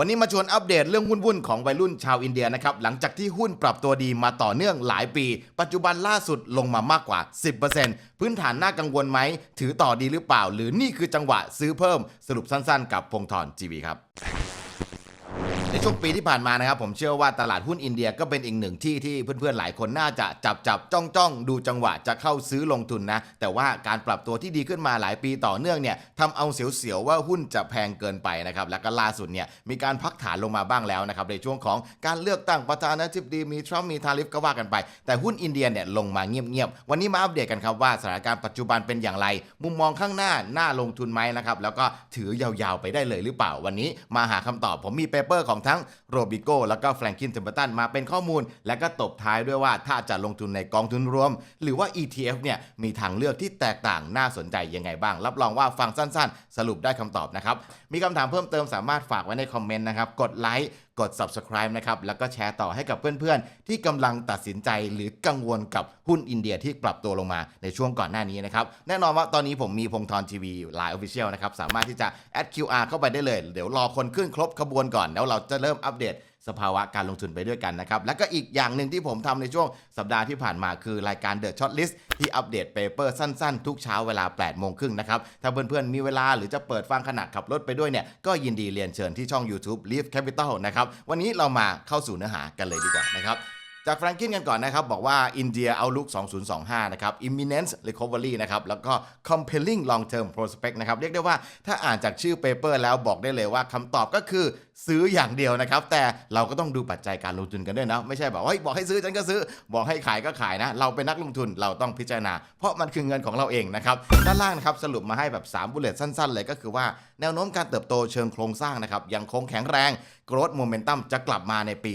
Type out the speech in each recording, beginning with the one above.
วันนี้มาชวนอัปเดตเรื่องวุ่นๆของวัยรุ่นชาวอินเดียนะครับ หลังจากที่หุ้นปรับตัวดีมาต่อเนื่องหลายปี ปัจจุบันล่าสุดลงมามากกว่า 10%พื้นฐานน่ากังวลไหม ถือต่อดีหรือเปล่า หรือนี่คือจังหวะซื้อเพิ่มสรุปสั้นๆ กับพงธรจีวีครับ ในช่วงปีที่ผ่านมานะครับผมเชื่อว่าตลาดหุ้นอินเดียก็เป็นอีกหนึ่งที่ที่เพื่อนๆหลายคนน่าจะจับจับจ้องจ้องดูจังหวะจะเข้าซื้อลงทุนนะ แต่ว่าการปรับตัวที่ดีขึ้นมาหลายปีต่อเนื่องเนี่ยทำเอาเสียวๆว่าหุ้นจะแพงเกินไปนะครับแล้วก็ล่าสุดเนี่ยมีการพักฐานลงมาบ้างแล้วนะครับในช่วงของการเลือกตั้งประธานาธิบดีมีทรัมป์มีทาริฟก็ว่ากันไป แต่หุ้นอินเดียเนี่ยลงมาเงียบๆวันนี้มาอัปเดตกันครับว่าสถานการณ์ปัจจุบันเป็นอย่างไร มุมมองข้างหน้าน่าลงทุนไหมนะครับแล้วก็ถือยาวๆไปได้เลยหรือเปล่าวันนี้มาหาคำตอบผมมีเปเปอร์ของทั้งโรบิโก้แล้วก็แฟรงกินเทมเปอร์ตันมาเป็นข้อมูล และก็ตบท้ายด้วยว่าถ้าจะลงทุนในกองทุนรวม หรือว่า ETF เนี่ยมีทางเลือกที่แตกต่างน่าสนใจยังไงบ้าง รับรองว่าฟังสั้นๆ สรุปได้คำตอบนะครับมีคำถามเพิ่มเติมสามารถฝากไว้ในคอมเมนต์นะครับกดไลค์ กด subscribe นะครับแล้วก็แชร์ต่อให้กับเพื่อนๆ ที่กำลังตัดสินใจหรือกังวลกับหุ้นอินเดียที่ปรับตัวลงมาในช่วงก่อนหน้านี้นะครับแน่นอนว่าตอนนี้ผมมีพงทรทีวีไลน์ออฟฟิเชียลนะครับสามารถที่จะ add QR เข้าไปได้เลย เดี๋ยวรอคนขึ้นครบขบวนก่อนแล้วเราจะเริ่มอัปเดต สภาวะการลงทุนไปด้วยกันนะครับ และก็อีกอย่างหนึ่งที่ผมทำในช่วงสัปดาห์ที่ผ่านมาคือรายการ The Short List ที่อัปเดตเปเปอร์สั้นๆ ทุกเช้าเวลา8โมงครึ่งนะครับ ถ้าเพื่อนๆ มีเวลาหรือจะเปิดฟังขณะขับรถไปด้วยเนี่ย ก็ยินดีเรียนเชิญที่ช่อง YouTube Leaf Capital นะครับ วันนี้เรามาเข้าสู่เนื้อหากันเลยดีกว่านะครับจากแฟรงกินกันก่อนนะครับ บอกว่าอินเดียเอาลุก2025 นะครับ imminent recovery นะครับ แล้วก็ compelling long term prospect นะครับ เรียกได้ว่าถ้าอ่านจากชื่อเปเปอร์แล้วบอกได้เลยว่าคำตอบก็คือ ซื้ออย่างเดียวนะครับ แต่เราก็ต้องดูปัจจัยการลงทุนกันด้วยนะ ไม่ใช่บอกว่าบอกให้ซื้อฉันก็ซื้อ บอกให้ขายก็ขายนะ เราเป็นนักลงทุนเราต้องพิจารณา เพราะมันคือเงินของเราเองนะครับ ด้านล่างนะครับสรุปมาให้แบบ3บุลเลตสั้น ๆ เลยก็คือว่าแนวโน้มการเติบโตเชิงโครงสร้างนะครับยังคงแข็งแรง growth momentum จะกลับมาในปี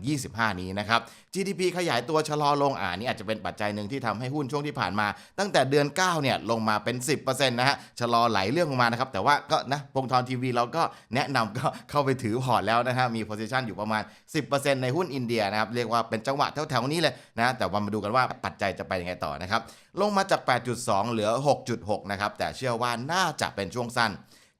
2025 นี้นะครับ GDP ขยายตัวชะลอลงอ่านี่อาจจะเป็นปัจจัยหนึ่งที่ทำให้หุ้นช่วงที่ผ่านมา ตั้งแต่เดือน 9 เนี่ยลงมาเป็น 10%นะฮะชะลอไหลเรื่องลงมานะครับแต่ว่าก็นะพงทรทีวีเราก็แนะนำก็เข้าไปถือพอร์ตแล้วนะฮะมีโพซิชันอยู่ประมาณ 10%ในหุ้นอินเดียนะครับเรียกว่าเป็นจังหวะแถวๆนี้เลยนะแต่ว่ามาดูกันว่าปัจจัยจะไปยังไงต่อนะครับลงมาจาก 8.2 เหลือ 6.6 นะครับแต่เชื่อว่าน่าจะเป็นช่วงสั้น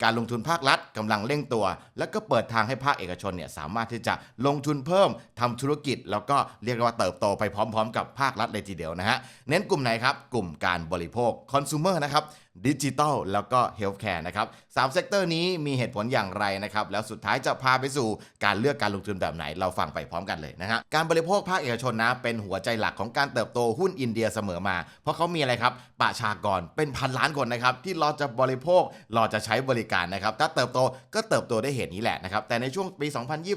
การลงทุนภาครัฐกำลังเร่งตัว แล้วก็เปิดทางให้ภาคเอกชนเนี่ยสามารถที่จะลงทุนเพิ่มทำธุรกิจ แล้วก็เรียกว่าเติบโตไปพร้อม ๆ กับภาครัฐเลยทีเดียวนะฮะเน้นกลุ่มไหนครับ กลุ่มการบริโภคคอน sumer นะครับดิจิทัลแล้วก็เฮลท์แคร์นะครับสามเซกเตอร์นี้มีเหตุผลอย่างไรนะครับ แล้วสุดท้ายจะพาไปสู่การเลือกการลงทุนแบบไหน เราฟังไปพร้อมกันเลยนะฮะการบริโภคภาคเอกชนนะ เป็นหัวใจหลักของการเติบโตหุ้นอินเดียเสมอมา เพราะเขามีอะไรครับประชากรเป็นพันล้านคนนะครับ ที่รอจะบริโภครอจะใช้บริการนะครับถ้าเติบโตก็เติบโตได้เหตุนี้แหละนะครับแต่ในช่วงปี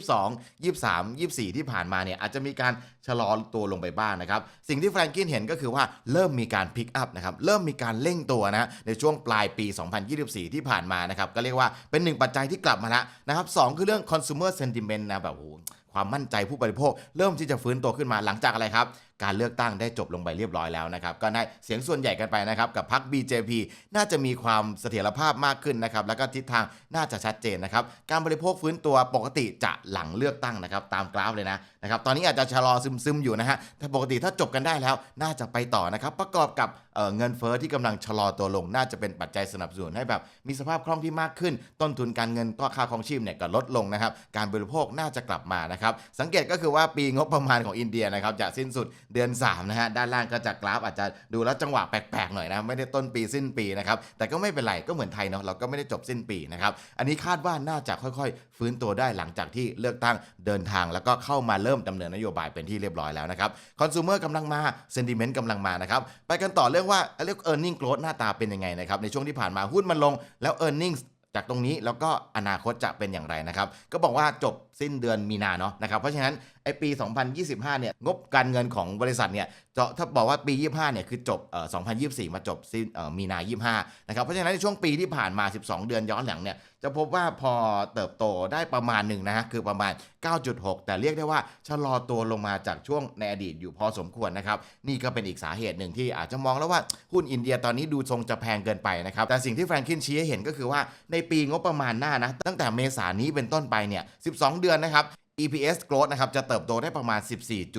2022 23 24 ที่ผ่านมาเนี่ยอาจจะมีการชะลอตัวลงไปบ้างนะครับสิ่งที่แฟรงกินเห็นก็คือว่าเริ่มมีการพิกอัพนะครับเริ่มมีการเร่งตัวนะในช่วงปลายปี 2024 ที่ผ่านมานะครับก็เรียกว่าเป็นหนึ่งปัจจัยที่กลับมาล้วนะครับสองคือเรื่อง consumer sentiment นะแบบโอ้ความมั่นใจผู้บริโภค เริ่มที่จะฟื้นตัวขึ้นมาหลังจากอะไรครับ การเลือกตั้งได้จบลงไปเรียบร้อยแล้วนะครับ ก็ได้เสียงส่วนใหญ่กันไปนะครับกับพรรค BJP น่าจะมีความเสถียรภาพมากขึ้นนะครับ แล้วก็ทิศทางน่าจะชัดเจนนะครับ การบริโภคฟื้นตัวปกติจะหลังเลือกตั้งนะครับ ตามกราฟเลยนะนะครับ ตอนนี้อาจจะชะลอซึมๆอยู่นะฮะแต่ปกติถ้าจบกันได้แล้ว น่าจะไปต่อนะครับ ประกอบกับเเงินเฟ้อที่กำลังชะลอตัวลง น่าจะเป็นปัจจัยสนับสนุนให้แบบมีสภาพคล่องที่มากขึ้น ต้นทุนการเงินก็ค่าครองชีพเนี่ยก็ลดลงนะครับ การบริโภคน่าจะกลับมานะครับ สังเกตก็คือว่าปีงบประมาณของอินเดียนะครับจะสิ้นสุดเดือน3นะฮะด้านล่างก็จะกราฟอาจจะดูแล้วจังหวะแปลกๆหน่อยนะไม่ได้ต้นปีสิ้นปีนะครับแต่ก็ไม่เป็นไรก็เหมือนไทยเนาะเราก็ไม่ได้จบสิ้นปีนะครับอันนี้คาดว่าน่าจะค่อยๆ ฟื้นตัวได้หลังจากที่เลือกตั้งเดินทาง แล้วก็เข้ามาเริ่มดำเนินนโยบายเป็นที่เรียบร้อยแล้วนะครับคอน sumer กำลังมา sentiment กำลังมานะครับไปกันต่อเรื่องว่าเรียก earning growth หน้าตาเป็นยังไงนะครับในช่วงที่ผ่านมาหุ้นมันลงแล้ว earnings จากตรงนี้แล้วก็อนาคตจะเป็นอย่างไรนะครับ ก็บอกว่าจบสิ้นเดือนมีนาเนาะนะครับ เพราะฉะนั้น ปี 2025 เนี่ยงบการเงินของบริษัทเนี่ยจะถ้าบอกว่าปี 25 เนี่ยคือจบเอ่อ2024 มาจบสิ้นเอ่อมีนา 25 นะครับ เพราะฉะนั้นในช่วงปีที่ผ่านมา 12 เดือนย้อนหลังเนี่ยจะพบว่าพอเติบโตได้ประมาณหนึ่งนะฮะคือประมาณ 9.6 แต่เรียกได้ว่าชะลอตัวลงมาจากช่วงในอดีตอยู่พอสมควรนะครับ นี่ก็เป็นอีกสาเหตุหนึ่งที่อาจจะมองแล้วว่าหุ้นอินเดียตอนนี้ดูทรงจะแพงเกินไปนะครับ แต่สิ่งที่แฟรงคินชี้ให้เห็นก็คือว่าในปีงบประมาณหน้านะตั้งแต่เมษายนนี้เป็นต้นไปเนี่ย 12 เดือนนะครับ EPS growth นะครับจะเติบโตได้ประมาณ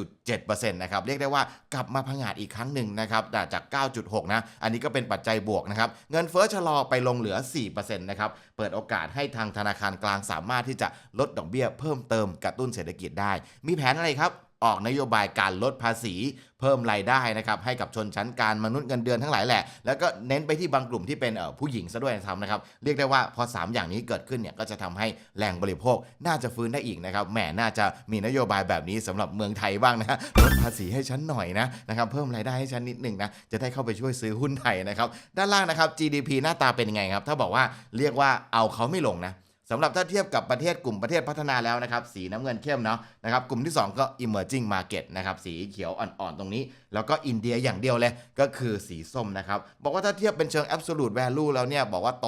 14.7%นะครับเรียกได้ว่ากลับมาพังอาจอีกครั้งหนึ่งนะครับจาก 9.6 นะ อันนี้ก็เป็นปัจจัยบวกนะครับ เงินเฟ้อชะลอไปลงเหลือ 4%นะครับ เปิดโอกาสให้ทางธนาคารกลางสามารถที่จะลดดอกเบี้ยเพิ่มเติมกระตุ้นเศรษฐกิจได้ มีแผนอะไรครับ ออกนโยบายการลดภาษีเพิ่มรายได้นะครับให้กับชนชั้นการมนุษย์เงินเดือนทั้งหลายแหละ แล้วก็เน้นไปที่บางกลุ่มที่เป็นผู้หญิงซะด้วยนะครับนะครับ เรียกได้ว่าพอ 3 อย่างนี้เกิดขึ้นเนี่ยก็จะทำให้แรงบริโภคน่าจะฟื้นได้อีกนะครับแหมน่าจะมีนโยบายแบบนี้สำหรับเมืองไทยบ้างนะฮะลดภาษีให้ฉันหน่อยนะนะครับเพิ่มรายได้ให้ฉันนิดหนึ่งนะจะได้เข้าไปช่วยซื้อหุ้นไทยนะครับด้านล่างนะครับ GDP หน้าตาเป็นยังไงครับถ้าบอกว่าเรียกว่าเอาเขาไม่ลงนะ สำหรับถ้าเทียบกับประเทศกลุ่มประเทศพัฒนาแล้วนะครับ สีน้ำเงินเข้มเนาะนะครับกลุ่มที่ 2 ก็ emerging market นะครับสีเขียวอ่อนๆ ตรงนี้ แล้วก็อินเดียอย่างเดียวเลยก็คือสีส้มนะครับ บอกว่าถ้าเทียบเป็นเชิง absolute value แล้วเนี่ย บอกว่าโต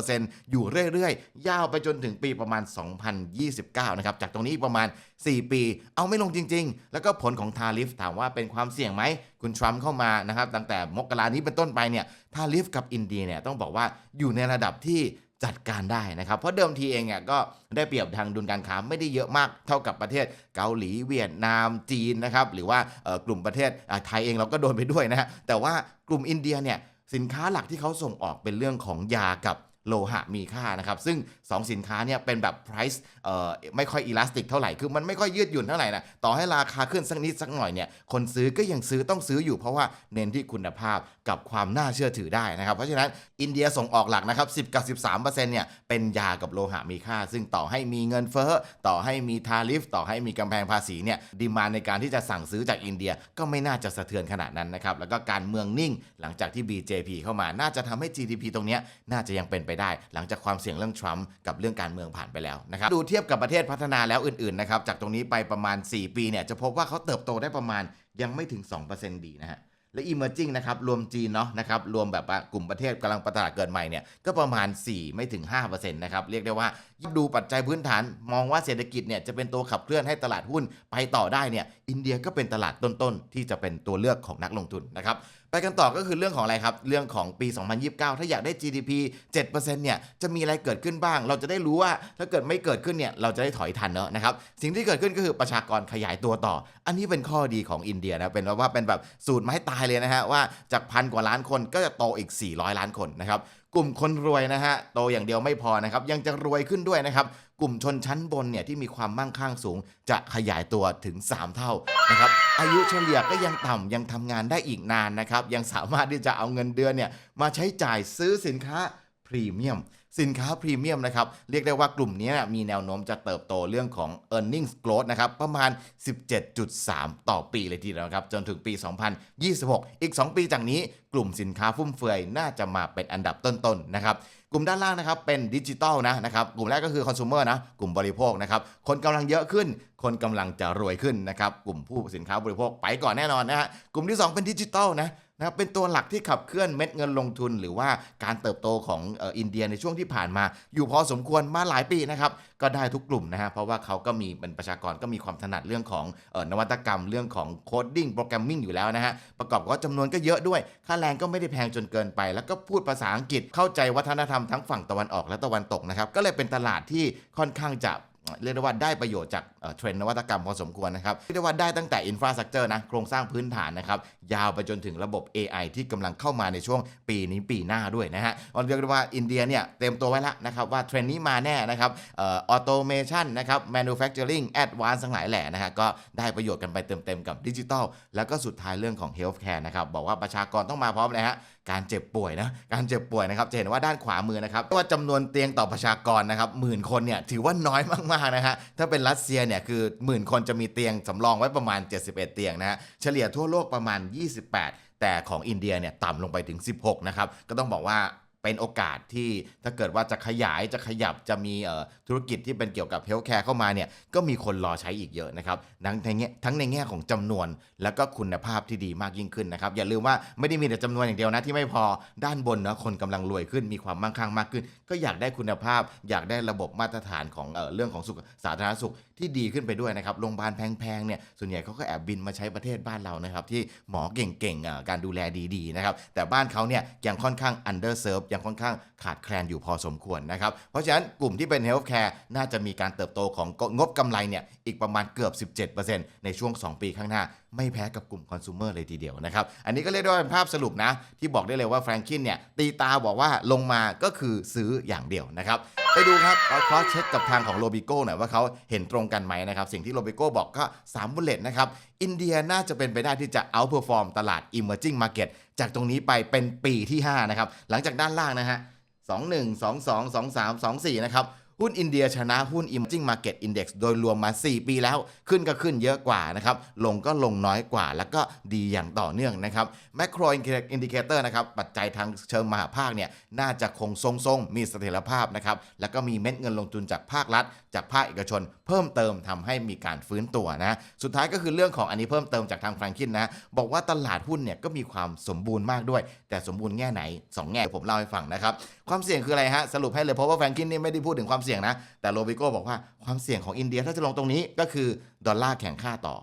7%อยู่เรื่อยๆ ยาวไปจนถึงปีประมาณ 2029 นะครับ จากตรงนี้ประมาณ 4 ปี เอาไม่ลงจริง ๆ แล้วก็ผลของทาริฟถามว่าเป็นความเสี่ยงไหมคุณทรัมป์เข้ามานะครับตั้งแต่มกรานี้เป็นต้นไปเนี่ยทาริฟกับอินเดียเนี่ยต้องบอกว่าอยู่ในระดับที่ จัดการได้นะครับ เพราะเดิมทีเองเนี่ยก็ได้เปรียบทางดุลการค้าไม่ได้เยอะมากเท่ากับประเทศเกาหลีเวียดนามจีนนะครับหรือว่ากลุ่มประเทศไทยเองเราก็โดนไปด้วยนะฮะแต่ว่ากลุ่มอินเดียเนี่ยสินค้าหลักที่เขาส่งออกเป็นเรื่องของยากับโลหะมีค่านะครับ ซึ่ง 2 สินค้าเนี่ยเป็นแบบ price ไม่ค่อย elastic เท่าไหร่คือมันไม่ค่อยยืดหยุ่นเท่าไหร่นะต่อให้ราคาขึ้นสักนิดสักหน่อยเนี่ยคนซื้อก็ยังซื้อต้องซื้ออยู่เพราะว่าเน้นที่คุณภาพกับความน่าเชื่อถือได้นะครับ เพราะฉะนั้นอินเดียส่งออกหลักนะครับ 10 กับ 13%เนี่ยเป็นยากับโลหะมีค่า ซึ่งต่อให้มีเงินเฟ้อต่อให้มีทาริฟต่อให้มีกำแพงภาษีเนี่ยดีมาในการที่จะสั่งซื้อจากอินเดียก็ไม่น่าจะสะเทือนขนาดนั้นนะครับแล้วก็การเมืองนิ่งหลังจากที่ BJP เข้ามาน่าจะทำให้ GDP ตรงนี้น่าจะยังเป็นไปได้ หลังจากความเสี่ยงเรื่องทรัมป์กับเรื่องการเมืองผ่านไปแล้วนะครับดูทียบกับประเทศพัฒนาแล้วอื่นๆนะครับจากตรงนี้ไปประมาณ 4 ปีเนี่ยจะพบว่าเขาเติบโตได้ประมาณยังไม่ถึง 2%ดีนะฮะและ emerging นะครับรวมจีนเนาะนะครับรวมแบบว่ากลุ่มประเทศกำลังประตลาดเกิดใหม่เนี่ยก็ประมาณ 4 ไม่ถึง5%นะครับเรียกได้ว่าดูปัจจัยพื้นฐานมองว่าเศรษฐกิจเนี่ยจะเป็นตัวขับเคลื่อนให้ตลาดหุ้นไปต่อได้เนี่ย อินเดียก็เป็นตลาดต้นๆ ที่จะเป็นตัวเลือกของนักลงทุนนะครับ ไปกันต่อก็คือเรื่องของอะไรครับ เรื่องของปี 2029 ถ้าอยากได้ GDP 7%เนี่ย จะมีอะไรเกิดขึ้นบ้าง เราจะได้รู้ว่าถ้าเกิดไม่เกิดขึ้นเนี่ย เราจะได้ถอยทันเนอะนะครับ สิ่งที่เกิดขึ้นก็คือประชากรขยายตัวต่อ อันนี้เป็นข้อดีของอินเดียนะ เป็นว่าเป็นแบบสูตรไม้ตายเลยนะฮะว่าจากพันกว่าล้านคนก็จะโตอีก 400 ล้านคนนะครับกลุ่มคนรวยนะฮะโตอย่างเดียวไม่พอนะครับยังจะรวยขึ้นด้วยนะครับ กลุ่มชนชั้นบนเนี่ยที่มีความมั่งคั่งสูง จะขยายตัวถึง 3 เท่านะครับอายุเฉลี่ยก็ยังต่ำยังทำงานได้อีกนานนะครับยังสามารถที่จะเอาเงินเดือนเนี่ยมาใช้จ่ายซื้อสินค้าพรีเมียมสินค้าพรีเมียมนะครับ เรียกได้ว่ากลุ่มนี้มีแนวโน้มจะเติบโตเรื่องของ e a r n i n g growth นะครับ ประมาณ 17.3 ต่อปีเลยทีเดียวครับ จนถึงปี 2026 อีก 2 ปีจากนี้กลุ่มสินค้าฟุ่มเฟือยน่าจะมาเป็นอันดับต้นๆนะครับ กลุ่มด้านล่างนะครับเป็นดิจิตอลนะนะครับกลุ่มแรกก็คือคอน sumer นะกลุ่มบริโภคนะครับคนกำลังเยอะขึ้น คนกำลังจะรวยขึ้นนะครับกลุ่มผู้สินค้าบริโภคไปก่อนแน่นอนนะฮะกลุ่มที่ 2 เป็นดิจิตอลนะนะครับเป็นตัวหลักที่ขับเคลื่อนเม็ดเงินลงทุน หรือว่าการเติบโตของอินเดียในช่วงที่ผ่านมา อยู่พอสมควรมาหลายปีนะครับ ก็ได้ทุกกลุ่มนะฮะเพราะว่าเขาก็มีเป็นประชากรก็มีความถนัดเรื่องของออนวัตกรรมเรื่องของโคดดิ้งโปรแกรมมิ่งอยู่แล้วนะฮะประกอบกับจำนวนก็เยอะด้วย ค่าแรงก็ไม่ได้แพงจนเกินไป แล้วก็พูดภาษาอังกฤษเข้าใจวัฒนธรรมทั้งฝั่งตะวันออกและตะวันตกนะครับก็เลยเป็นตลาดที่ค่อนข้างจะ เรียกได้ว่าได้ประโยชน์จากเทรนด์นวัตกรรมพอสมควรนะครับเรียกได้ว่าได้ตั้งแต่อินฟราสตรักเจอร์นะโครงสร้างพื้นฐานนะครับยาวไปจนถึงระบบ AI ที่กำลังเข้ามาในช่วงปีนี้ปีหน้าด้วยนะฮะเราเรียกได้ว่าอินเดียเนี่ยเตรียมตัวไว้แล้วนะครับว่าเทรนด์นี้มาแน่นะครับออโตเมชันนะครับ manufacturing advance ทั้งหลายแหล่นะฮะก็ได้ประโยชน์กันไปเต็มๆกับดิจิทัลแล้วก็สุดท้ายเรื่องของ healthcare นะครับบอกว่าประชากรต้องมาพร้อมเลยฮะ การเจ็บป่วยนะการเจ็บป่วยนะครับจะเห็นว่าด้านขวามือนะครับว่าจำนวนเตียงต่อประชากรนะครับหมื่นคนเนี่ยถือว่าน้อยมากๆนะฮะถ้าเป็นรัสเซียเนี่ยคือหมื่นคนจะมีเตียงสำรองไว้ประมาณ 71 เตียงนะฮะเฉลี่ยทั่วโลกประมาณ 28แต่ของอินเดียเนี่ยต่ำลงไปถึง 16 นะครับ ก็ต้องบอกว่า เป็นโอกาสที่ถ้าเกิดว่าจะขยายจะขยับจะมีธุรกิจที่เป็นเกี่ยวกับเฮลท์แคร์เข้ามาเนี่ยก็มีคนรอใช้อีกเยอะนะครับทั้งในแง่ทั้งในแง่ของจำนวน แล้วก็คุณภาพที่ดีมากยิ่งขึ้นนะครับ อย่าลืมว่าไม่ได้มีแต่จำนวนอย่างเดียวนะที่ไม่พอด้านบนนะคนกำลังรวยขึ้นมีความมั่งคั่งมากขึ้น ก็อยากได้คุณภาพ อยากได้ระบบมาตรฐานของเออเรื่องของสุขสาธารณสุข ที่ดีขึ้นไปด้วยนะครับโรงพยาบาลแพงๆเนี่ยส่วนใหญ่เขาก็แอบบินมาใช้ประเทศบ้านเรานะครับที่หมอเก่งๆการดูแลดีๆนะครับแต่บ้านเขาเนี่ยยังค่อนข้าง underserve ยังค่อนข้างขาดแคลนอยู่พอสมควรนะครับเพราะฉะนั้นกลุ่มที่เป็น healthcare น่าจะมีการเติบโตของงบกำไรเนี่ยอีกประมาณเกือบ 17%ในช่วง 2 ปีข้างหน้า ไม่แพ้กับกลุ่มคอน sumer เลยทีเดียวนะครับ อันนี้ก็เรียกได้ว่าเป็นภาพสรุปนะ ที่บอกได้เลยว่าแฟรงคินเนี่ย ตีตาบอกว่าลงมาก็คือซื้ออย่างเดียวนะครับ ไปดูครับเอาคอสเช็คกับทางของโรบิโก้หน่อยว่าเขาเห็นตรงกันไหมนะครับ สิ่งที่โรบิโก้บอกก็3บุลเลตนะครับ อินเดียน่าจะเป็นไปได้ที่จะ outperform ตลาด emerging market จากตรงนี้ไปเป็นปีที่5นะครับหลังจากด้านล่างนะฮะ21 22 23 24นะครับ หุ้นอินเดียชนะหุ้น Emerging Market Index โดยรวมมา 4 ปีแล้ว ขึ้นก็ขึ้นเยอะกว่านะครับ ลงก็ลงน้อยกว่า แล้วก็ดีอย่างต่อเนื่องนะครับ Macro Indicator นะครับ ปัจจัยทางเชิงมหาภาคเนี่ย น่าจะคงทรงๆ มีเสถียรภาพนะครับ แล้วก็มีเม็ดเงินลงทุนจากภาครัฐ จากภาคเอกชน เพิ่มเติมทำให้มีการฟื้นตัวนะ สุดท้ายก็คือเรื่องของอันนี้เพิ่มเติมจากทางแฟรงคินนะ บอกว่าตลาดหุ้นเนี่ยก็มีความสมบูรณ์มากด้วย แต่สมบูรณ์แง่ไหน 2 แง่ผมเล่าให้ฟังนะครับ ความเสี่ยงคืออะไรฮะ สรุปให้เลยเพราะว่าแฟรงคินนี่ไม่ได้พูดถึงความเสี่ยงนะ แต่โรบิโก้บอกว่าความเสี่ยงของอินเดียถ้าจะลงตรงนี้ก็คือดอลลาร์แข่งค่าต่อ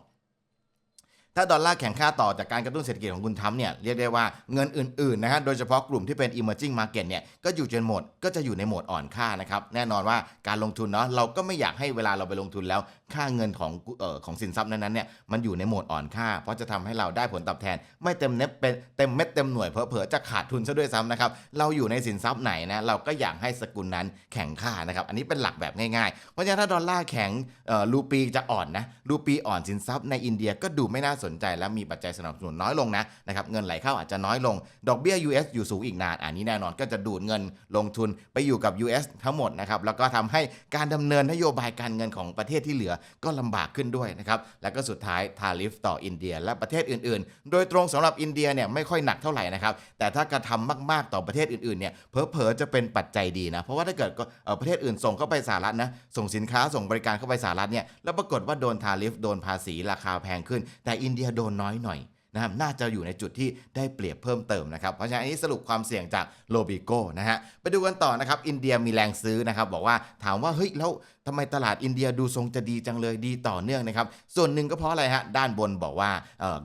ถ้าดอลลาร์แข่งค่าต่อจากการกระตุ้นเศรษฐกิจของคุณทรัมเนี่ยเรียกได้ว่าเงินอื่นๆนะฮะโดยเฉพาะกลุ่มที่เป็น emerging market เนี่ยก็อยู่จนหมดก็จะอยู่ในโหมดอ่อนค่านะครับแน่นอนว่าการลงทุนเนาะเราก็ไม่อยากให้เวลาเราไปลงทุนแล้ว ค่าเงินของเอ่อของสินทรัพย์นั้นๆเนี่ยมันอยู่ในโหมดอ่อนค่า เพราะจะทำให้เราได้ผลตอบแทน ไม่เต็มเน็ตเป็นเต็มเม็ดเต็มหน่วยเผลอๆจะขาดทุนซะด้วยซ้ำนะครับเราอยู่ในสินทรัพย์ไหนนะเราก็อยากให้สกุลนั้นแข่งค่านะครับอันนี้เป็นหลักแบบง่ายๆเพราะฉะนั้นถ้าดอลลาร์แข็งเอ่อรูปีจะอ่อนนะรูปีอ่อนสินทรัพย์ในอินเดียก็ดูไม่น่าสนใจ และมีปัจจัยสนับสนุนน้อยลงนะนะครับเงินไหลเข้าอาจจะน้อยลง ดอกเบี้ย US อยู่สูงอีกนานอันนี้แน่นอนก็จะดูดเงินลงทุนไปอยู่กับ US ทั้งหมดนะครับแล้วก็ทำให้การดำเนินนโยบายการเงินของประเทศที่เหลือก็ลำบากขึ้นด้วยนะครับแล้วก็สุดท้ายทาริฟต่ออินเดีย และประเทศอื่นๆ โดยตรงสำหรับอินเดียเนี่ยไม่ค่อยหนักเท่าไหร่นะครับแต่ถ้ากระทำมากๆต่อประเทศอื่นๆเนี่ยเผลอๆจะเป็นปัจจัยดีนะเพราะว่าถ้าเกิดประเทศอื่นส่งเข้าไปสหรัฐนะส่งสินค้าส่งบริการเข้าไปสหรัฐเนี่ยแล้วปรากฏว่าโดนทาริฟโดนภาษีราคาแพงขึ้น แต่อินเดียโดนน้อยหน่อย นะครับน่าจะอยู่ในจุดที่ได้เปรียบเพิ่มเติมนะครับ เพราะฉะนั้นอันนี้สรุปความเสี่ยงจากโลบิโก้นะฮะไปดูกันต่อนะครับอินเดียมีแรงซื้อนะครับบอกว่าถามว่าเฮ้ยแล้วทำไมตลาดอินเดียดูทรงจะดีจังเลยดีต่อเนื่องนะครับ ส่วนหนึ่งก็เพราะอะไรฮะด้านบนบอกว่า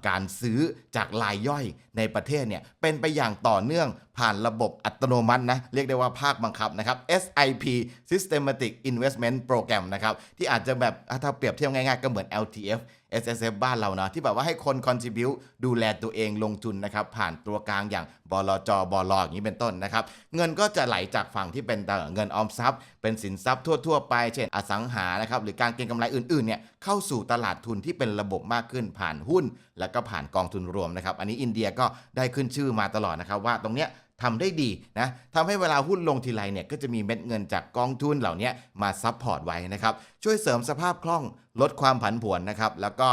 การซื้อจากรายย่อยในประเทศเนี่ยเป็นไปอย่างต่อเนื่องผ่านระบบอัตโนมัตินะเรียกได้ว่าภาคบังคับนะครับ SIP Systematic Investment Program นะครับที่อาจจะแบบถ้าเปรียบเทียบง่ายๆก็เหมือน LTF S S F บ้านเราเนาะที่แบบว่าให้คน contribu ดูแลตัวเองลงทุนนะครับผ่านตัวกลางอย่างบลจบลอย่างนี้เป็นต้นนะครับเงินก็จะไหลจากฝั่งที่เป็นเงินออมทรัพย์ เป็นสินทรัพย์ทั่ว ๆ ไป เช่นอสังหานะครับหรือการเก็งกำไรอื่นๆเนี่ยเข้าสู่ตลาดทุนที่เป็นระบบมากขึ้นผ่านหุ้น แล้วก็ผ่านกองทุนรวมนะครับอันนี้อินเดียก็ได้ขึ้นชื่อมาตลอดนะครับว่าตรงเนี้ยทำได้ดีนะทำให้เวลาหุ้นลงทีไรเนี่ยก็จะมีเม็ดเงินจากกองทุนเหล่านี้มาซับพอร์ตไว้นะครับช่วยเสริมสภาพคล่อง ลดความผันผวนนะครับ แล้วก็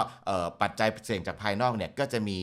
ปัจจัยเสี่ยงจากภายนอกเนี่ยก็จะมี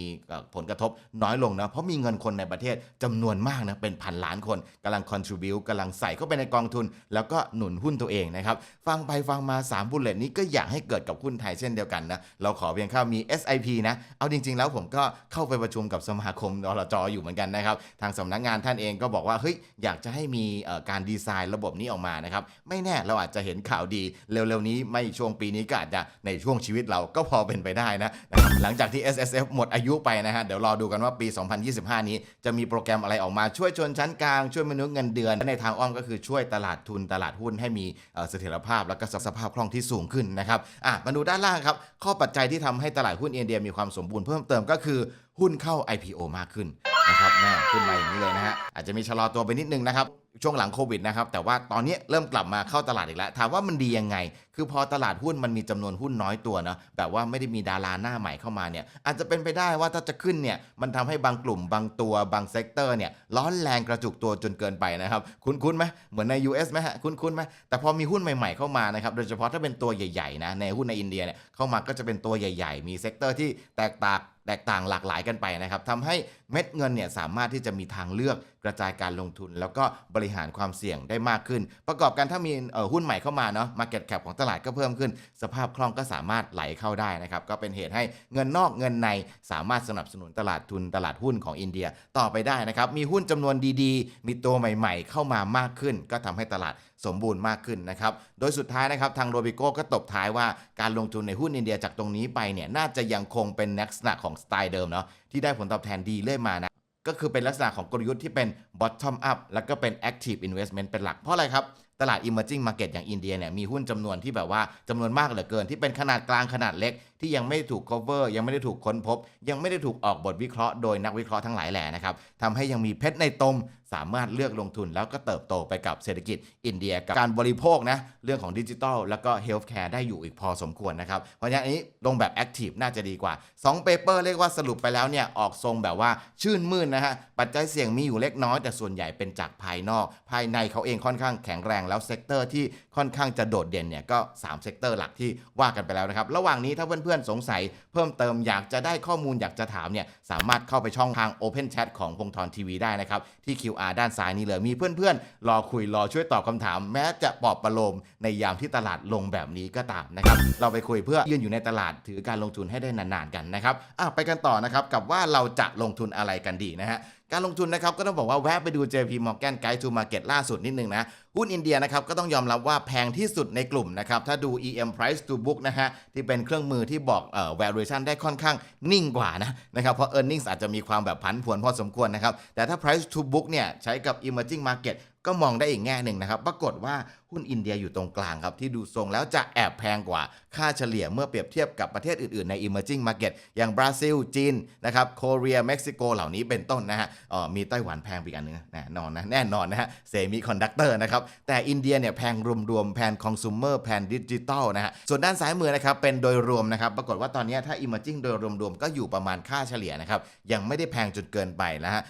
ผลกระทบน้อยลงนะ เพราะมีเงินคนในประเทศจำนวนมากนะ เป็นพันล้านคนกำลัง contribute กำลังใส่เข้าไปในกองทุน แล้วก็หนุนหุ้นตัวเองนะครับ ฟังไปฟังมา 3 บุลเลตนี้ก็อยากให้เกิดกับหุ้นไทยเช่นเดียวกันนะ เราขอเพียงแค่มี SIP นะ เอาจริง ๆ แล้วผมก็เข้าไปประชุมกับสมาคมอลจอยู่เหมือนกันนะครับ ทางสำนักงานท่านเองก็บอกว่าเฮ้ยอยากจะให้มีการดีไซน์ระบบนี้ออกมานะครับไม่แน่เราอาจจะเห็นข่าวดีเร็วๆนี้ไม่ช่วงปีนี้ก็อาจจะในช่วงชีวิตเราก็พอเป็นไปได้นะนะครับหลังจากที่ S S F หมดอายุไปนะฮะเดี๋ยวรอดูกันว่าปี 2025 นี้จะมีโปรแกรมอะไรออกมาช่วยชนชั้นกลางช่วยมนุษย์เงินเดือนและในทางอ้อมก็คือช่วยตลาดทุนตลาดหุ้นให้มีเสถียรภาพ แล้วก็สภาพคล่องที่สูงขึ้นนะครับอะมาดูด้านล่างครับ ข้อปัจจัยที่ทำให้ตลาดหุ้นอินเดียมีความสมบูรณ์เพิ่มเติมก็คือหุ้นเข้า IPO มากขึ้นนะครับแม่ขึ้นมาอย่างนี้เลยนะฮะอาจจะมีชะลอตัวไปนิดนึงนะครับ ช่วงหลังโควิดนะครับ แต่ว่าตอนนี้เริ่มกลับมาเข้าตลาดอีกแล้ว ถามว่ามันดียังไง คือพอตลาดหุ้นมันมีจำนวนหุ้นน้อยตัวเนาะแบบว่าไม่ได้มีดาราหน้าใหม่เข้ามาเนี่ยอาจจะเป็นไปได้ว่าถ้าจะขึ้นเนี่ยมันทำให้บางกลุ่มบางตัวบางเซกเตอร์เนี่ยร้อนแรงกระจุกตัวจนเกินไปนะครับ คุ้นๆไหมเหมือนใน US ไหมฮะคุ้นๆไหมแต่พอมีหุ้นใหม่ ๆเข้ามานะครับโดยเฉพาะถ้าเป็นตัวใหญ่ๆนะในหุ้นในอินเดียเนี่ยเข้ามาก็จะเป็นตัวใหญ่ ๆ มีเซกเตอร์ที่แตกต่าง แตกต่างหลากหลายกันไปนะครับทำให้เม็ดเงินเนี่ยสามารถที่จะมีทางเลือกกระจายการลงทุน แล้วก็บริหารความเสี่ยงได้มากขึ้น ประกอบกันถ้ามีหุ้นใหม่เข้ามาเนาะ Market Cap ของตลาดก็เพิ่มขึ้น สภาพคล่องก็สามารถไหลเข้าได้นะครับ ก็เป็นเหตุให้เงินนอกเงินในสามารถสนับสนุนตลาดทุนตลาดหุ้นของอินเดียต่อไปได้นะครับมีหุ้นจำนวนดีๆ มีตัวใหม่ ๆ เข้ามามากขึ้น ก็ทำให้ตลาด สมบูรณ์มากขึ้นนะครับ โดยสุดท้ายนะครับทางโรบิโก้ก็ตบท้ายว่าการลงทุนในหุ้นอินเดียจากตรงนี้ไปเนี่ยน่าจะยังคงเป็นลักษณะของสไตล์เดิมเนาะที่ได้ผลตอบแทนดีเรื่อยมานะก็คือเป็นลักษณะของกลยุทธ์ที่เป็น bottom up แล้วก็เป็น active investment เป็นหลักเพราะอะไรครับ ตลาด emerging market อย่างอินเดียเนี่ยมีหุ้นจำนวนที่แบบว่าจำนวนมากเหลือเกิน ที่เป็นขนาดกลางขนาดเล็ก ที่ยังไม่ถูก cover ยังไม่ได้ถูกค้นพบ ยังไม่ได้ถูกออกบทวิเคราะห์โดยนักวิเคราะห์ทั้งหลายแหล่นะครับทำให้ยังมีเพชรในตมสามารถเลือกลงทุนแล้วก็เติบโตไปกับเศรษฐกิจอินเดียกับการบริโภคนะเรื่องของดิจิทัลแล้วก็เฮลท์แคร์ได้อยู่อีกพอสมควรนะครับเพราะฉะนั้นนี้ลงแบบแอคทีฟน่าจะดีกว่า2เปเปอร์เรียกว่าสรุปไปแล้วเนี่ยออกทรงแบบว่าชื่นมื่นนะฮะปัจจัยเสี่ยงมีอยู่เล็กน้อยแต่ส่วนใหญ่เป็นจากภายนอก ภายในเขาเองค่อนข้างแข็งแรงแล้วเซกเตอร์ที่ค่อนข้างจะโดดเด่นเนี่ยก็3เซกเตอร์หลักที่ว่ากันไปแล้วนะครับ ระหว่างนี้ถ้าเพื่อนๆสงสัยเพิ่มเติมอยากจะได้ข้อมูลอยากจะถามเนี่ยสามารถเข้าไปช่องทาง Open Chat ของพงทรทีวีได้นะครับ ที่ QR ด้านซ้ายนี้เลยมีเพื่อนๆ รอคุยรอช่วยตอบคำถาม แม้จะปอบประโลมในยามที่ตลาดลงแบบนี้ก็ตามนะครับ เราไปคุยเพื่อยืนอยู่ในตลาดถือการลงทุนให้ได้นานๆกันนะครับอะไปกันต่อนะครับกับว่าเราจะลงทุนอะไรกันดีนะฮะ การลงทุนนะครับก็ต้องบอกว่าแวะไปดู JP Morgan Guide to Market ล่าสุดนิดนึงนะ หุ้นอินเดียนะครับก็ต้องยอมรับว่าแพงที่สุดในกลุ่มนะครับถ้าดู EM Price to Book นะฮะที่เป็นเครื่องมือที่บอกเอ่อ valuation ได้ค่อนข้างนิ่งกว่านะนะครับเพราะ earnings อาจจะมีความแบบผันผวนพอสมควรนะครับแต่ถ้า price to book เนี่ยใช้กับ emerging market ก็มองได้อีกแง่หนึ่งนะครับปรากฏว่าหุ้นอินเดียอยู่ตรงกลางครับ ที่ดูทรงแล้วจะแอบแพงกว่าค่าเฉลี่ยเมื่อเปรียบเทียบกับประเทศอื่นๆใน emerging market อย่างบราซิล จีนนะครับโคเรียเม็กซิโกเหล่านี้เป็นต้นนะฮะเออมีไต้หวันแพงไปอีกอันนึงแน่นอนนะแน่นอนนะฮะเซมิคอนดักเตอร์นะครับแต่อินเดียเนี่ยแพงรวมๆแพงคอน sumer แพงดิจิตอลนะฮะส่วนด้านซ้ายมือนะครับเป็นโดยรวมนะครับปรากฏว่าตอนนี้ถ้า emerging โดยรวมๆก็อยู่ประมาณค่าเฉลี่ยนะครับยังไม่ได้แพงจนเกินไปนะฮะ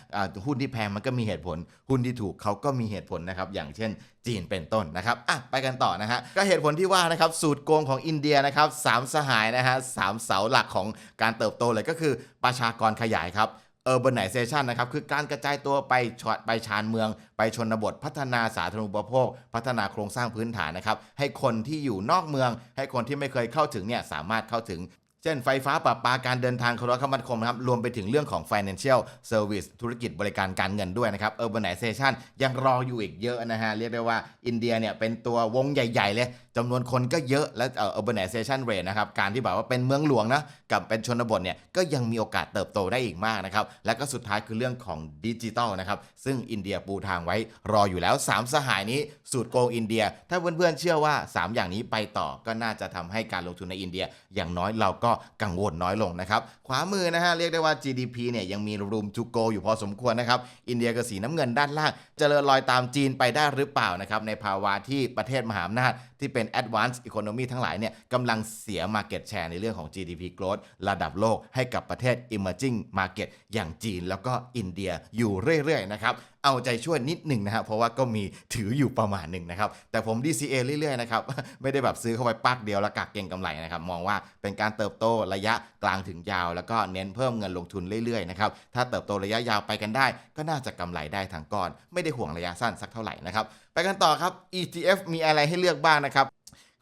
หุ้นที่แพงมันก็มีเหตุผล หุ้นที่ถูกเขาก็มีเหตุผลนะครับอย่างเช่นจีนเป็นต้นนะครับอะไปกันต่อนะฮะก็เหตุผลที่ว่านะครับสูตรโกงของอินเดียนะครับสามสหายนะฮะสามเสาหลักของการเติบโตเลยก็คือประชากรขยายครับ urbanization นะครับคือการกระจายตัวไปชวไปชานเมือง ไปชนบทพัฒนาสาธารณูปโภค พัฒนาโครงสร้างพื้นฐานนะครับให้คนที่อยู่นอกเมือง ให้คนที่ไม่เคยเข้าถึงเนี่ยสามารถเข้าถึง เช่นไฟฟ้าประปาการเดินทางโทรคมนาคมนะครับ รวมไปถึงเรื่องของ financial service ธุรกิจบริการการเงินด้วยนะครับ urbanization ยังรออยู่อีกเยอะนะฮะ เรียกได้ว่าอินเดียเนี่ยเป็นตัววงใหญ่ๆเลยจำนวนคนก็เยอะและเอ่อ urbanization rate นะครับ การที่แบบว่าเป็นเมืองหลวงนะกับเป็นชนบทเนี่ยก็ยังมีโอกาสเติบโตได้อีกมากนะครับ และก็สุดท้ายคือเรื่องของดิจิตอลนะครับ ซึ่งอินเดียปูทางไว้รออยู่แล้ว 3 สหายนี้สูตรโกงอินเดีย ถ้าเพื่อนๆเชื่อว่า 3 อย่างนี้ไปต่อก็น่าจะทำให้การลงทุนในอินเดีย อย่างน้อยเราก็กังวลน้อยลงนะครับ ขวามือนะฮะเรียกได้ว่า GDP เนี่ยยังมีรูมทูโกอยู่พอสมควรนะครับ อินเดียกับสีน้ำเงินด้านล่างเจริญลอยตามจีนไปได้หรือเปล่านะครับในภาวะที่ประเทศมหาอำนาจที่เป็น advanced economy ทั้งหลายเนี่ยกำลังเสีย market share ในเรื่องของ GDP growth ระดับโลกให้กับประเทศ emerging market อย่างจีนแล้วก็อินเดียอยู่เรื่อยๆนะครับเอาใจช่วยนิดหนึ่งนะครับเพราะว่าก็มีถืออยู่ประมาณหนึ่งนะครับแต่ผม DCA เรื่อยๆนะครับไม่ได้แบบซื้อเข้าไปปักเดียวแล้วกักเก็งกำไรนะครับมองว่าเป็นการเติบโตระยะกลางถึงยาว แล้วก็เน้นเพิ่มเงินลงทุนเรื่อยๆนะครับถ้าเติบโตระยะยาวไปกันได้ ก็น่าจะกำไรได้ทั้งก้อน ไม่ได้ห่วงระยะสั้นสักเท่าไหร่นะครับ ไปกันต่อครับ ETF มีอะไรให้เลือกบ้างนะครับ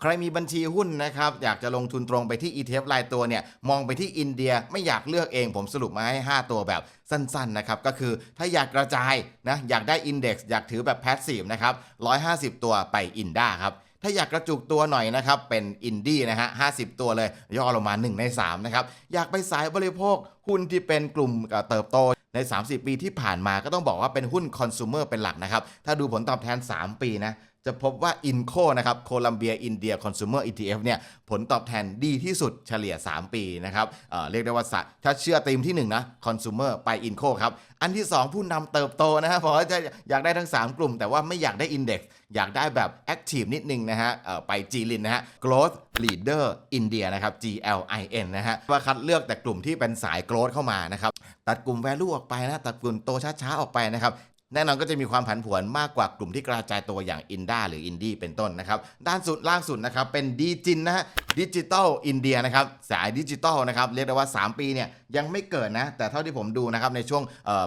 ใครมีบัญชีหุ้นนะครับ อยากจะลงทุนตรงไปที่ ETF รายตัวเนี่ย มองไปที่อินเดียไม่อยากเลือกเองผมสรุปมาให้ 5 ตัวแบบสั้นๆนะครับ ก็คือถ้าอยากกระจายนะอยากได้อินเด็กซ์อยากถือแบบแพสซีฟนะครับ 150 ตัวไปอินด้าครับ ถ้าอยากกระจุกตัวหน่อยนะครับ เป็นอินดี้นะฮะ 50 ตัวเลย ย่อลงมา 1 ใน 3 นะครับ อยากไปสายบริโภคหุ้นที่เป็นกลุ่มเอ่อเติบโต ใน 30 ปีที่ผ่านมาก็ต้องบอกว่าเป็นหุ้นคอน sumer เป็นหลักนะครับ ถ้าดูผลตอบแทน 3 ปีนะ จะพบว่า INCO นะครับโคลัมเบียอินเดียคอน sumer ETF เนี่ยผลตอบแทนดีที่สุดเฉลี่ย 3 ปีนะครับเเรียกได้ว่าถ้าเชื่อธีมที่1นะ consumer ไป INCO ครับ อันที่ 2 ผู้นำเติบโตนะฮะเพราะจะอยากได้ทั้ง 3 กลุ่ม แต่ว่าไม่อยากได้ Index อยากได้แบบ Active นิดนึงนะฮะไป g l i n นะฮะ Growth Leader India นะครับ GLIN นะฮะว่าคัดเลือกแต่กลุ่มที่เป็นสาย growth เข้ามานะครับตัดกลุ่ม value ออกไปนะตัดกลุ่มโตช้าๆออกไปนะครับ แน่นอนก็จะมีความผันผวนมากกว่ากลุ่มที่กระจายตัวอย่างอินด้าหรืออินดี้เป็นต้นนะครับ ด้านสุดล่างสุดนะครับเป็นดีจินนะฮะดิจิตอลอินเดียนะครับสายดิจิตอลนะครับเรียกได้ว่า 3 ปีเนี่ยยังไม่เกิดนะ แต่เท่าที่ผมดูนะครับในช่วง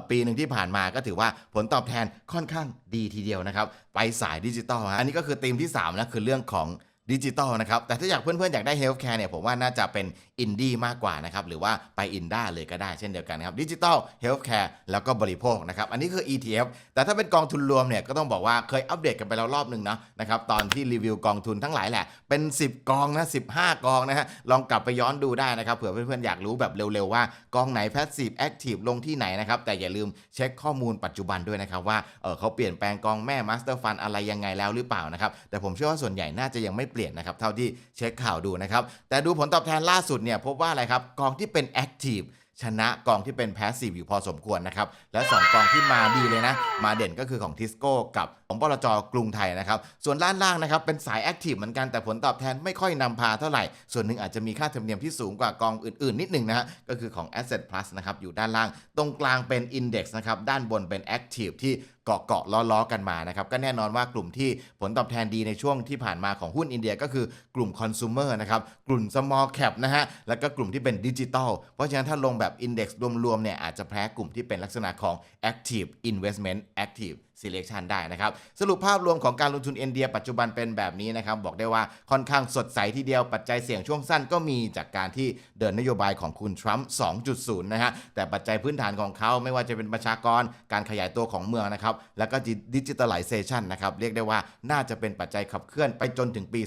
ปีหนึ่งที่ผ่านมาก็ถือว่าผลตอบแทนค่อนข้างดีทีเดียวนะครับ ไปสายดิจิตอลฮะอันนี้ก็คือธีมที่3นะคือเรื่องของ ดิจิตอลนะครับ แต่ถ้าอยากเพื่อนๆ อยากได้เฮลท์แคร์เนี่ยผมว่าน่าจะเป็นอินดี้มากกว่านะครับ หรือว่าไปอินด้าเลยก็ได้เช่นเดียวกันนะครับดิจิตอลเฮลท์แคร์แล้วก็บริโภคนะครับ อันนี้คือ ETF แต่ถ้าเป็นกองทุนรวมเนี่ยก็ต้องบอกว่าเคยอัปเดตกันไปแล้วรอบหนึ่งนะนะครับตอนที่รีวิวกองทุนทั้งหลายแหละ เป็น 10 กองนะ15 กองนะฮะลองกลับไปย้อนดูได้นะครับเผื่อเพื่อนๆอยากรู้แบบเร็วๆว่ากองไหน Passive Active ลงที่ไหนนะครับแต่อย่าลืมเช็คข้อมูลปัจจุบันด้วยนะครับว่าเออเขาเปลี่ยนแปลงกองแม่ Master Fund อะไรยังไงแล้วหรือเปล่านะครับแต่ผมเชื่อว่าส่วนใหญ่น่าจะยังไม่เปลี่ยนนะครับเท่าที่เช็คข่าวดูนะครับแต่ดูผลตอบแทนล่าสุดเนี่ยพบว่าอะไรครับกองที่เป็นแอคทีฟชนะกองที่เป็นแพสซีฟอยู่พอสมควรนะครับและ 2 กองที่มาดีเลยนะ มาเด่นก็คือของทิสโก้กับ ของปตจกรุงไทยนะครับ ส่วนด้านล่างนะครับเป็นสาย Active เหมือนกันแต่ผลตอบแทนไม่ค่อยนำพาเท่าไหร่ ส่วนหนึ่งอาจจะมีค่าธรรมเนียมที่สูงกว่ากองอื่นๆ นิดหนึ่งนะฮะก็คือของ Asset Plus นะครับอยู่ด้านล่าง ตรงกลางเป็น Index นะครับด้านบนเป็น Active ที่เกาะเกาะล้อๆกันมานะครับก็แน่นอนว่ากลุ่มที่ผลตอบแทนดีในช่วงที่ผ่านมาของหุ้นอินเดียก็คือกลุ่มคอน sumer นะครับกลุ่ม small cap นะฮะแล้วก็กลุ่มที่เป็นดิจิตอลเพราะฉะนั้นถ้าลงแบบ index รวมๆเนี่ยอาจจะแพ้กลุ่มที่เป็นลักษณะของ active investment active selection ได้นะครับสรุปภาพรวมของการลงทุนอินเดีย ปัจจุบันเป็นแบบนี้นะครับบอกได้ว่าค่อนข้างสดใสทีเดียวปัจจัยเสี่ยงช่วงสั้นก็มีจากการที่เดินนโยบายของคุณทรัมป์ 2.0 นะฮะแต่ปัจจัยพื้นฐานของเขาไม่ว่าจะเป็นประชากรการขยายตัวของเมืองนะครับแล้วก็ดิจิทัลไลเซชันนะครับเรียกได้ว่าน่าจะเป็นปัจจัยขับเคลื่อนไปจนถึงปี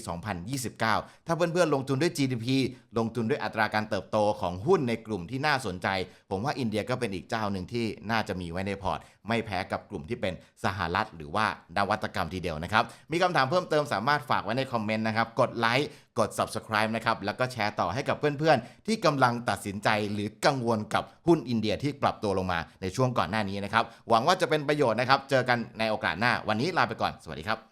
2029 ถ้าเพื่อนๆลงทุนด้วย GDP ลงทุนด้วยอัตราการเติบโตของหุ้นในกลุ่มที่น่าสนใจ ผมว่าอินเดียก็เป็นอีกเจ้าหนึ่งที่น่าจะมีไว้ในพอร์ต ไม่แพ้กับกลุ่มที่เป็นสหรัฐ หรือว่านวัตกรรมทีเดียวนะครับ มีคำถามเพิ่มเติมสามารถฝากไว้ในคอมเมนต์นะครับ กดไลค์ กด subscribe นะครับ แล้วก็แชร์ต่อให้กับเพื่อนๆ ที่กำลังตัดสินใจหรือกังวลกับหุ้นอินเดียที่ปรับตัวลงมาในช่วงก่อนหน้านี้นะครับ หวังว่าจะเป็นประโยชน์นะครับ เจอกันในโอกาสหน้า วันนี้ลาไปก่อน สวัสดีครับ